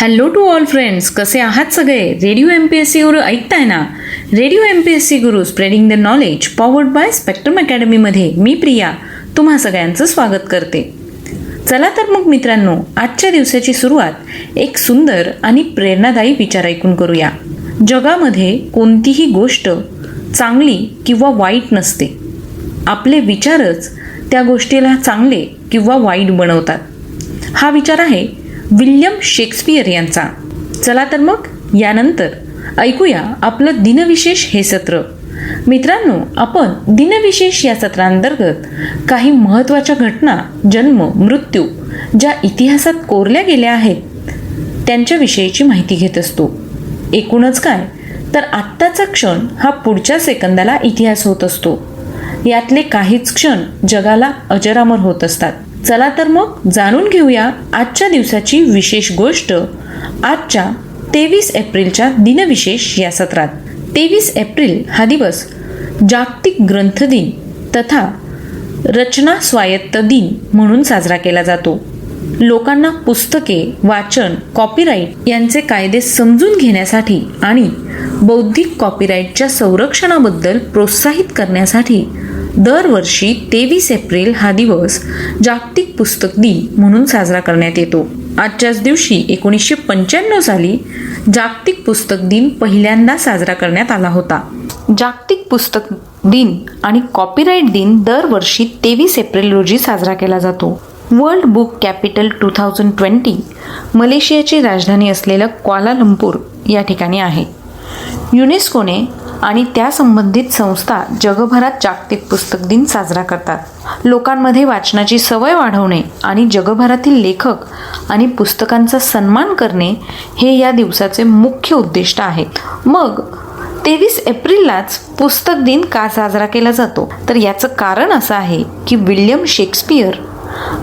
Hello to all friends कसे आहात सगळे? Radio M P S C Guru ऐकताय ना? Radio M P S C Guru spreading the knowledge powered by Spectrum अकॅडमीमध्ये मी प्रिया तुम्हा सगळ्यांचं स्वागत करते. चला तर मग मित्रांनो आजच्या दिवसाची सुरुवात एक सुंदर आणि प्रेरणादायी विचार ऐकून करूया. जगामध्ये कोणतीही गोष्ट चांगली किंवा वाईट नसते. आपले विचारच त्या गोष्टीला चांगले किंवा वाईट बनवतात. हा विचार आहे विल्यम शेक्सपियर यांचा. चला तर मग यानंतर ऐकूया आपलं दिनविशेष हे सत्र. मित्रांनो आपण दिनविशेष या सत्रांतर्गत काही महत्त्वाच्या घटना जन्म मृत्यू ज्या इतिहासात कोरल्या गेल्या आहेत त्यांच्याविषयीची माहिती घेत असतो. एकूणच काय? तर आत्ताचा क्षण हा पुढच्या सेकंदाला इतिहास होत असतो. यातले काहीच क्षण जगाला अजरामर होत असतात. चला तर मग जाणून घेऊया आजच्या दिवसाची विशेष गोष्ट आजच्या तेवीस एप्रिलच्या दिनविशेष या सत्रात. तेवीस एप्रिल हा दिवस जागतिक ग्रंथ दिन तथा रचना स्वायत्त दिन म्हणून साजरा केला जातो. लोकांना पुस्तके वाचन कॉपीराईट यांचे कायदे समजून घेण्यासाठी आणि बौद्धिक कॉपीराईटच्या संरक्षणाबद्दल प्रोत्साहित करण्यासाठी दरवर्षी तेवीस एप्रिल हा दिवस जागतिक पुस्तक दिन म्हणून साजरा करण्यात येतो. आजच्याच दिवशी एकोणीसशे पंच्याण्णव साली जागतिक पुस्तक दिन पहिल्यांदा साजरा करण्यात आला होता. जागतिक पुस्तक दिन आणि कॉपीराईट दिन दरवर्षी तेवीस एप्रिल रोजी साजरा केला जातो. World book capital two thousand twenty मलेशियाची राजधानी असलेलं क्वालालंपूर या ठिकाणी आहे. युनेस्कोने आणि त्या संबंधित संस्था जगभरात जागतिक पुस्तक दिन साजरा करतात. लोकांमध्ये वाचनाची सवय वाढवणे आणि जगभरातील लेखक आणि पुस्तकांचा सन्मान करणे हे या दिवसाचे मुख्य उद्दिष्ट आहेत. मग तेवीस एप्रिललाच पुस्तक दिन का साजरा केला जातो? तर याचं कारण असं आहे की विल्यम शेक्सपियर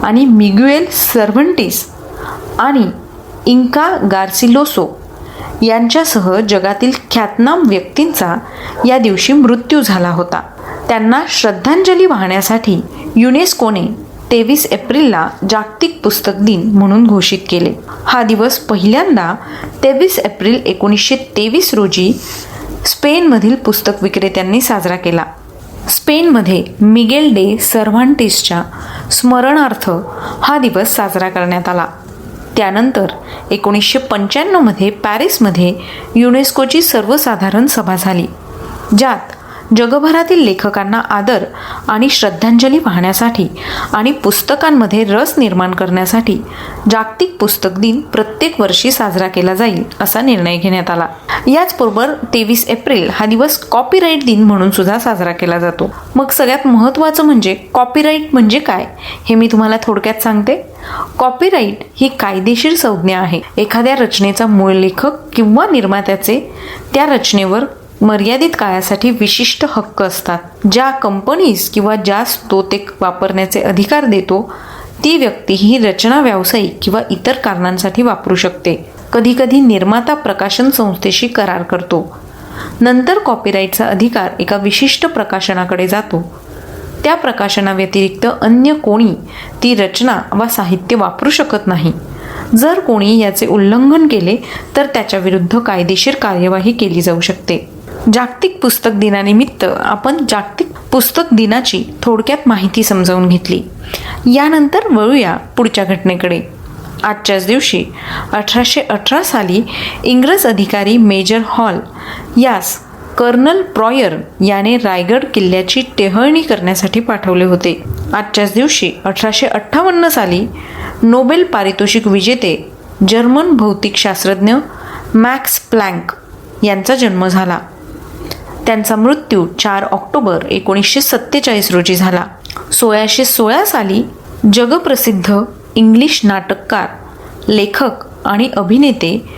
आणि मिग्युएल सर्व्हंटीस आणि इंका गार्सिलोसो यांच्यासह जगातील ख्यातनाम व्यक्तींचा या दिवशी मृत्यू झाला होता. त्यांना श्रद्धांजली वाहण्यासाठी युनेस्कोने तेवीस एप्रिलला जागतिक पुस्तक दिन म्हणून घोषित केले. हा दिवस पहिल्यांदा तेवीस एप्रिल एकोणीसशे तेवीस रोजी स्पेनमधील पुस्तक विक्रेत्यांनी साजरा केला. स्पेनमध्ये मिगेल डे सर्व्हांटिसच्या स्मरणार्थ हा दिवस साजरा करण्यात आला. त्यानंतर एकोणीसशे पंच्याण्णवमध्ये पॅरिसमध्ये युनेस्कोची सर्वसाधारण सभा झाली ज्यात जगभरातील लेखकांना आदर आणि श्रद्धांजली वाहण्यासाठी आणि पुस्तकांमध्ये रस निर्माण करण्यासाठी जागतिक पुस्तक दिन प्रत्येक वर्षी साजरा केला जाईल असा निर्णय घेण्यात आला. याचबरोबर तेवीस एप्रिल हा दिवस कॉपीराईट दिन म्हणून सुद्धा साजरा केला जातो. मग सगळ्यात महत्त्वाचं म्हणजे कॉपीराईट म्हणजे काय हे मी तुम्हाला थोडक्यात सांगते. कॉपीराईट ही कायदेशीर संज्ञा आहे. एखाद्या रचनेचा मूळ लेखक किंवा निर्मात्याचे त्या रचनेवर मर्यादित काळासाठी विशिष्ट हक्क असतात. ज्या कंपनीज किंवा ज्या तो ते वापरण्याचे अधिकार देतो ती व्यक्ती ही रचना व्यावसायिक किंवा इतर कारणांसाठी वापरू शकते. कधीकधी निर्माता प्रकाशन संस्थेशी करार करतो. नंतर कॉपीराईटचा अधिकार एका विशिष्ट प्रकाशनाकडे जातो. त्या प्रकाशनाव्यतिरिक्त अन्य कोणी ती रचना वा साहित्य वापरू शकत नाही. जर कोणी याचे उल्लंघन केले तर त्याच्या विरुद्ध कायदेशीर कार्यवाही केली जाऊ शकते. जागतिक पुस्तक दिनानिमित्त आपण जागतिक पुस्तक दिनाची थोडक्यात माहिती समजावून घेतली. यानंतर वळूया पुढच्या घटनेकडे. आजच्याच दिवशी अठराशे अठरा साली इंग्रज अधिकारी मेजर हॉल यास कर्नल प्रॉयर याने रायगड किल्ल्याची टेहळणी करण्यासाठी पाठवले होते. आजच्याच दिवशी अठराशे अठ्ठावन्न साली नोबेल पारितोषिक विजेते जर्मन भौतिकशास्त्रज्ञ मॅक्स प्लँक यांचा जन्म झाला. त्यांचा मृत्यू चार ऑक्टोबर एकोणीसशे सत्तेचाळीस रोजी झाला. सोळाशे सोळा साली जगप्रसिद्ध इंग्लिश नाटककार लेखक आणि अभिनेते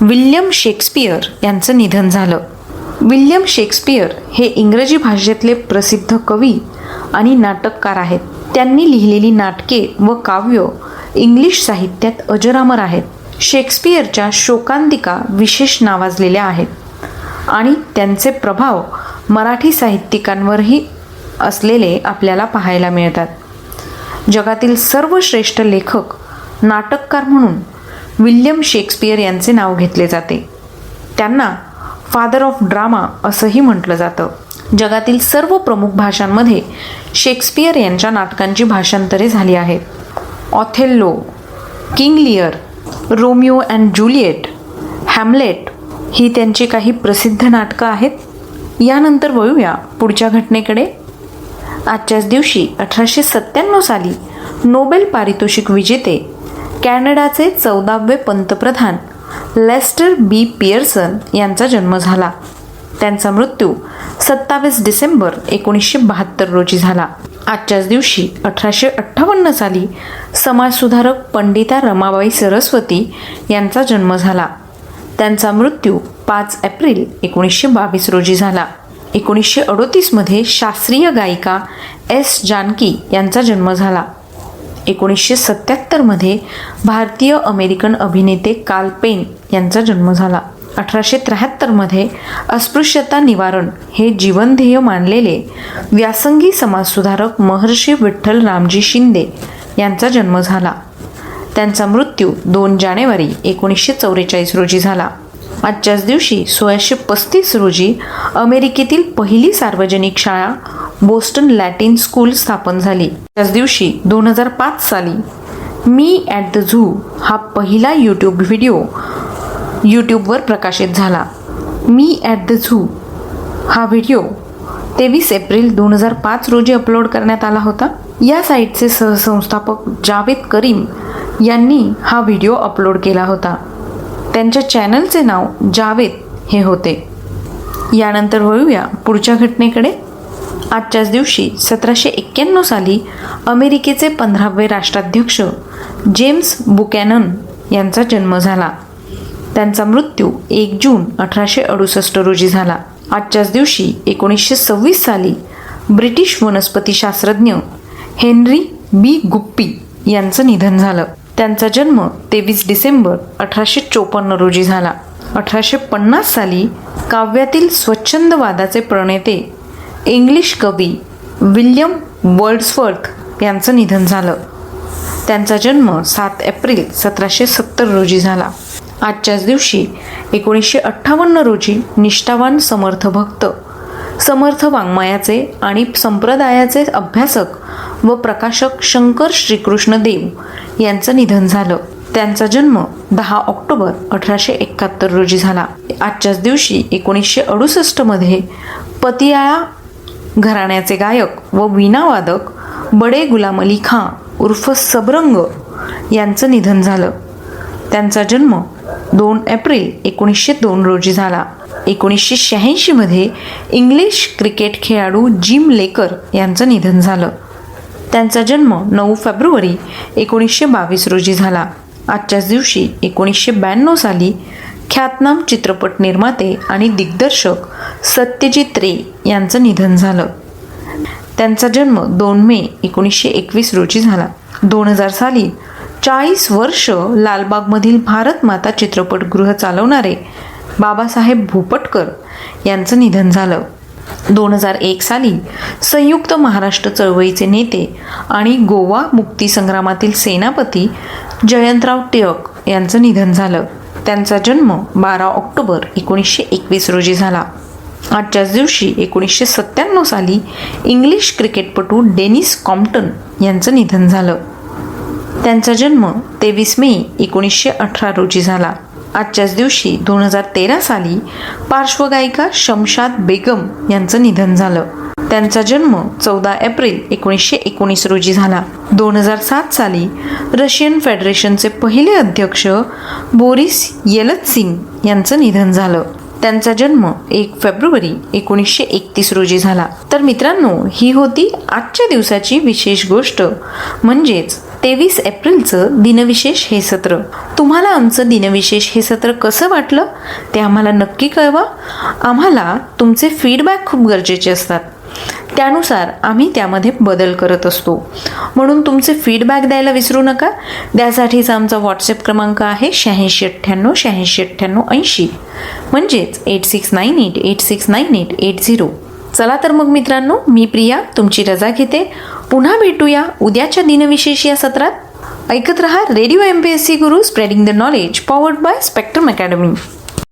विल्यम शेक्सपियर यांचं निधन झालं. विल्यम शेक्सपियर हे इंग्रजी भाषेतले प्रसिद्ध कवी आणि नाटककार आहेत. त्यांनी लिहिलेली नाटके व काव्य इंग्लिश साहित्यात अजरामर आहेत. शेक्सपियरच्या शोकांतिका विशेष नावाजलेल्या आहेत. आणि त्यांचे प्रभाव मराठी साहित्यिकांवरही असलेले आपल्याला पाहायला मिळतात. जगातील सर्वश्रेष्ठ लेखक नाटककार म्हणून विल्यम शेक्सपियर यांचे नाव घेतले जाते. त्यांना फादर ऑफ ड्रामा असंही म्हटलं जातं. जगातील सर्व प्रमुख भाषांमध्ये शेक्सपियर यांच्या नाटकांची भाषांतरे झाली आहेत. Othello King Lear Romeo and Juliet Hamlet ही त्यांची काही प्रसिद्ध नाटकं आहेत. यानंतर वळूया पुढच्या घटनेकडे. आजच्याच दिवशी अठराशे सत्त्याण्णव साली नोबेल पारितोषिक विजेते कॅनडाचे चौदावे पंतप्रधान लेस्टर बी पियर्सन यांचा जन्म झाला. त्यांचा मृत्यू सत्तावीस डिसेंबर एकोणीसशे बहात्तर रोजी झाला. आजच्याच दिवशी अठराशे अठ्ठावन्न साली समाजसुधारक पंडिता रमाबाई सरस्वती यांचा जन्म झाला. त्यांचा मृत्यू पाच एप्रिल एकोणीसशे बावीस रोजी झाला. एकोणीसशे अडोतीसमध्ये शास्त्रीय गायिका एस जानकी यांचा जन्म झाला. एकोणीसशे सत्याहत्तरमध्ये भारतीय अमेरिकन अभिनेते काल पेन यांचा जन्म झाला. अठराशे त्र्याहत्तरमध्ये अस्पृश्यता निवारण हे जीवनध्येय मानलेले व्यासंगी समाजसुधारक महर्षी विठ्ठल रामजी शिंदे यांचा जन्म झाला. त्यांचा मृत्यू दोन जानेवारी एकोणीसशे चौवेचाळीस रोजी झाला. आजच्याच दिवशी सोळाशे पस्तीस रोजी अमेरिकेतील पहिली सार्वजनिक शाळा बोस्टन लॅटिन स्कूल स्थापन झाली. त्याच दिवशी दोन हजार पाच साली मी ॲट द झू हा पहिला यूट्यूब व्हिडिओ यूट्यूबवर प्रकाशित झाला. मी ॲट द झू हा व्हिडिओ तेवीस एप्रिल दोन हजार पाच रोजी अपलोड करण्यात आला होता. या साईटचे सहसंस्थापक जावेद करीम यांनी हा व्हिडिओ अपलोड केला होता. त्यांच्या चॅनलचे नाव जावेद हे होते. यानंतर वळूया पुढच्या घटनेकडे. आजच्याच दिवशी सतराशे एक्क्याण्णव साली अमेरिकेचे पंधरावे राष्ट्राध्यक्ष जेम्स बुकॅनन यांचा जन्म झाला. त्यांचा मृत्यू एक जून अठराशे अडुसष्ट रोजी झाला. आजच्याच दिवशी एकोणीसशे सव्वीस साली ब्रिटिश वनस्पतीशास्त्रज्ञ हेनरी बी गुप्पी यांचं निधन झालं. त्यांचा जन्म तेवीस डिसेंबर अठराशे चोपन्न रोजी झाला. अठराशे पन्नास साली काव्यातील स्वच्छंदवादाचे प्रणेते इंग्लिश कवी विल्यम वर्ड्सवर्थ यांचं निधन झालं. त्यांचा जन्म सात एप्रिल सतराशे सत्तर रोजी झाला. आजच्याच दिवशी एकोणीसशे अठ्ठावन्न रोजी निष्ठावान समर्थ भक्त समर्थ वाङ्मयाचे आणि संप्रदायाचे अभ्यासक व प्रकाशक शंकर श्रीकृष्ण देव यांचं निधन झालं. त्यांचा जन्म दहा ऑक्टोबर अठराशे एकाहत्तर रोजी झाला. आजच्याच दिवशी एकोणीसशे अडुसष्टमध्ये पतियाळा घराण्याचे गायक व वीणावादक बडे गुलाम अली खां उर्फ सबरंग यांचं निधन झालं. त्यांचा जन्म दोन एप्रिल एकोणीसशे दोन रोजी झाला. एकोणीसशे शहाऐंशीमध्ये इंग्लिश क्रिकेट खेळाडू जिम लेकर यांचं निधन झालं. त्यांचा जन्म नऊ फेब्रुवारी एकोणीसशे बावीस रोजी झाला. आजच्याच दिवशी एकोणीसशे ब्याण्णव साली ख्यातनाम चित्रपट निर्माते आणि दिग्दर्शक सत्यजित रे यांचं निधन झालं. त्यांचा जन्म दोन मे एकोणीसशे एकवीस रोजी झाला. दोन हजार साली चाळीस वर्ष लालबागमधील भारत माता चित्रपटगृह चालवणारे बाबासाहेब भूपटकर यांचं निधन झालं. दोन हजार एक साली संयुक्त महाराष्ट्र चळवळीचे नेते आणि गोवा मुक्तीसंग्रामातील सेनापती जयंतराव टिळक यांचं निधन झालं. त्यांचा जन्म बारा ऑक्टोबर एकोणीसशे एकवीस रोजी झाला. आजच्याच दिवशी एकोणीसशे सत्त्याण्णव साली इंग्लिश क्रिकेटपटू डेनिस कॉम्प्टन यांचं निधन झालं. त्यांचा जन्म तेवीस मे एकोणीसशे अठरा रोजी झाला. आजच्याच दिवशी दोन हजार तेरा साली पार्श्वगायिका शमशाद बेगम यांचं निधन झालं. त्यांचा जन्म चौदा एप्रिल एकोणीसशे एकोणीस रोजी झाला. दोन हजार सात साली रशियन फेडरेशनचे पहिले अध्यक्ष बोरिस येलतसिंग यांचं निधन झालं. त्यांचा जन्म एक फेब्रुवारी एकोणीसशे एकतीस रोजी झाला. तर मित्रांनो ही होती आजच्या दिवसाची विशेष गोष्ट. म्हणजेच तेवीस एप्रिलचं दिनविशेष हे सत्र. तुम्हाला आमचं दिनविशेष हे सत्र कसं वाटलं? ते आम्हाला नक्की कळवा. आम्हाला तुमचे फीडबॅक खूप गरजेचे असतात. त्यानुसार आम्ही त्यामध्ये बदल करत असतो. म्हणून तुमचे फीडबॅक द्यायला विसरू नका. त्यासाठीचा आमचा व्हॉट्सअप क्रमांक आहे शहाऐंशी अठ्ठ्याण्णव शहाऐंशी अठ्ठ्याण्णव ऐंशी. म्हणजेच eight six nine eight eight six nine eight eight zero चला तर मग मित्रांनो मी प्रिया तुमची रजा घेते. पुन्हा भेटूया उद्याच्या दिनविशेष या सत्रात. ऐकत रहा radio M P S C Guru spreading the knowledge powered by spectrum academy